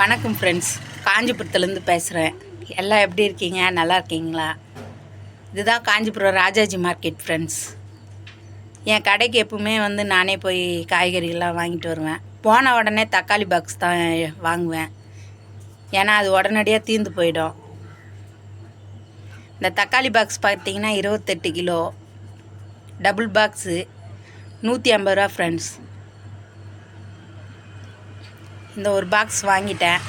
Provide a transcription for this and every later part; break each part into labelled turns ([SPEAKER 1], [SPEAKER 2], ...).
[SPEAKER 1] வணக்கம் ஃப்ரெண்ட்ஸ் காஞ்சிபுரத்துலேருந்து பேசுகிறேன் எல்லாம் எப்படி இருக்கீங்க நல்லா இருக்கீங்களா இதுதான் காஞ்சிபுரம் ராஜாஜி மார்க்கெட் ஃப்ரெண்ட்ஸ் என் கடைக்கு எப்பவுமே வந்து நானே போய் காய்கறிகள்லாம் வாங்கிட்டு வருவேன் போன உடனே தக்காளி பாக்ஸ் தான் வாங்குவேன் ஏன்னா அது உடனடியாக தீர்ந்து போயிடும் இந்த தக்காளி பாக்ஸ் பார்த்திங்கன்னா இருபத்தெட்டு கிலோ டபுள் பாக்ஸு நூற்றி ஐம்பது ரூபா ஃப்ரெண்ட்ஸ் இந்த ஒரு பாக்ஸ் வாங்கிட்டேன்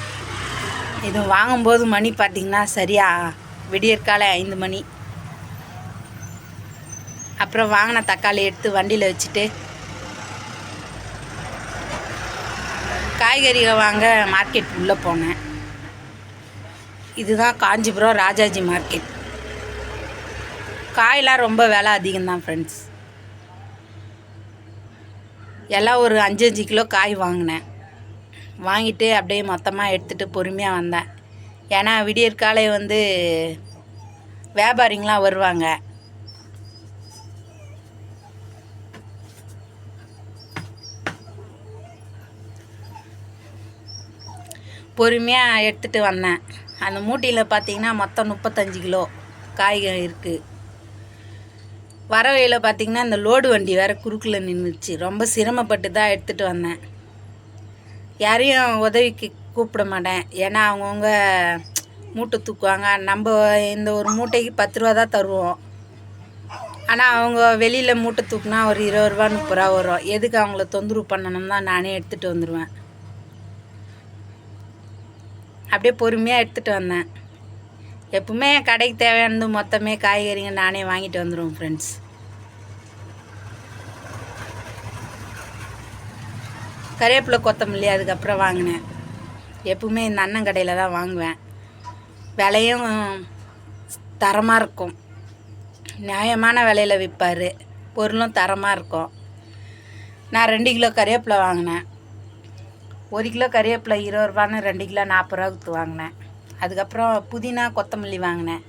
[SPEAKER 1] இது வாங்கும்போது மணி பார்த்திங்கன்னா சரியா விடியற்காலை ஐந்து மணி அப்புறம் வாங்கின தக்காளி எடுத்து வண்டியில் வச்சுட்டு காய்கறிகள் வாங்க மார்க்கெட் உள்ளே போனேன் இதுதான் காஞ்சிபுரம் ராஜாஜி மார்க்கெட் காயெலாம் ரொம்ப விலை அதிகம்தான் ஃப்ரெண்ட்ஸ் எல்லாம் ஒரு அஞ்சு அஞ்சு கிலோ காய் வாங்கினேன் வாங்கிட்டு அப்படியே மொத்தமாக எடுத்துகிட்டு பொறுமையாக வந்தேன் ஏன்னா விடியற் காலை வந்து வியாபாரிங்களாம் வருவாங்க பொறுமையாக எடுத்துகிட்டு வந்தேன் அந்த மூட்டையில் பார்த்தீங்கன்னா மொத்தம் முப்பத்தஞ்சு கிலோ காய்கறி இருக்குது வரவையில் பார்த்தீங்கன்னா பார்த்திங்கன்னா இந்த லோடு வண்டி வேறு குறுக்கில் நின்றுச்சு ரொம்ப சிரமப்பட்டு தான் எடுத்துகிட்டு வந்தேன் யாரையும் உதவிக்கு கூப்பிட மாட்டேன் ஏன்னா அவங்கவுங்க மூட்டை தூக்குவாங்க நம்ம இந்த ஒரு மூட்டைக்கு பத்து ரூபா தான் தருவோம் ஆனால் அவங்க வெளியில் மூட்டை தூக்குனா ஒரு இருபது ரூபா முப்பது ரூபா வரும் எதுக்கு அவங்கள தொந்தரவு பண்ணணும் தான் நானே எடுத்துகிட்டு வந்துடுவேன் அப்படியே பொறுமையாக எடுத்துகிட்டு வந்தேன் எப்பவுமே கடைக்கு தேவையானது மொத்தமே காய்கறிங்க நானே வாங்கிட்டு வந்துடுவேன் ஃப்ரெண்ட்ஸ் கருவேப்பிலை கொத்தமல்லி அதுக்கப்புறம் வாங்கினேன் எப்பவுமே இந்த அண்ணன் கடையில் தான் வாங்குவேன் விலையும் தரமாக இருக்கும் நியாயமான விலையில் விற்பார் பொருளும் தரமாக இருக்கும் நான் ரெண்டு கிலோ கருவேப்பிலை வாங்கினேன் ஒரு கிலோ கருவேப்பிலை இருபது ரூபான்னு ரெண்டு கிலோ நாற்பது ரூபா கொடுத்து வாங்கினேன் அதுக்கப்புறம் புதினா கொத்தமல்லி வாங்கினேன்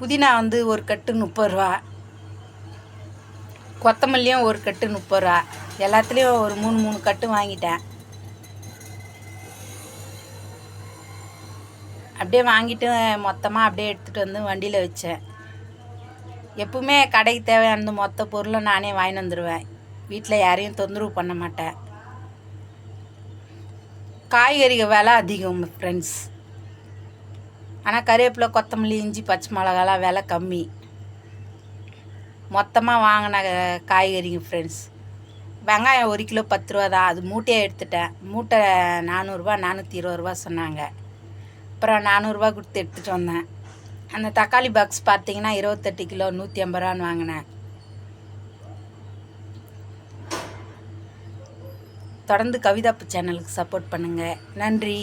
[SPEAKER 1] புதினா வந்து ஒரு கட்டு முப்பது ரூபா கொத்தமல்லியும் ஒரு கட்டு முப்பது ரூபா எல்லாத்துலேயும் ஒரு மூணு மூணு கட்டு வாங்கிட்டேன் அப்படியே வாங்கிட்டு மொத்தமாக அப்படியே எடுத்துகிட்டு வந்து வண்டியில் வச்சேன் எப்பவுமே கடைக்கு தேவையான மொத்த பொருளை நானே வாங்கி வந்துடுவேன் வீட்டில் யாரையும் தொந்தரவு பண்ண மாட்டேன் காய்கறிகள் விலை அதிகம் ஃப்ரெண்ட்ஸ் ஆனால் கருவேப்பிலை கொத்தமல்லி இஞ்சி பச்சை மிளகாலாம் விலை கம்மி மொத்தமாக வாங்கின காய்கறிங்க ஃப்ரெண்ட்ஸ் வெங்காயம் ஒரு கிலோ பத்து ரூபா தான் அது மூட்டையாக எடுத்துட்டேன் மூட்டை நானூறுரூவா நானூற்றி இருபது ரூபா சொன்னாங்க அப்புறம் நானூறுரூவா கொடுத்து எடுத்துகிட்டு வந்தேன் அந்த தக்காளி பாக்ஸ் பார்த்தீங்கன்னா இருபத்தெட்டு கிலோ நூற்றி ஐம்பது ரூபான்னு வாங்கினேன் தொடர்ந்து கவிதாப்பு சேனலுக்கு சப்போர்ட் பண்ணுங்கள் நன்றி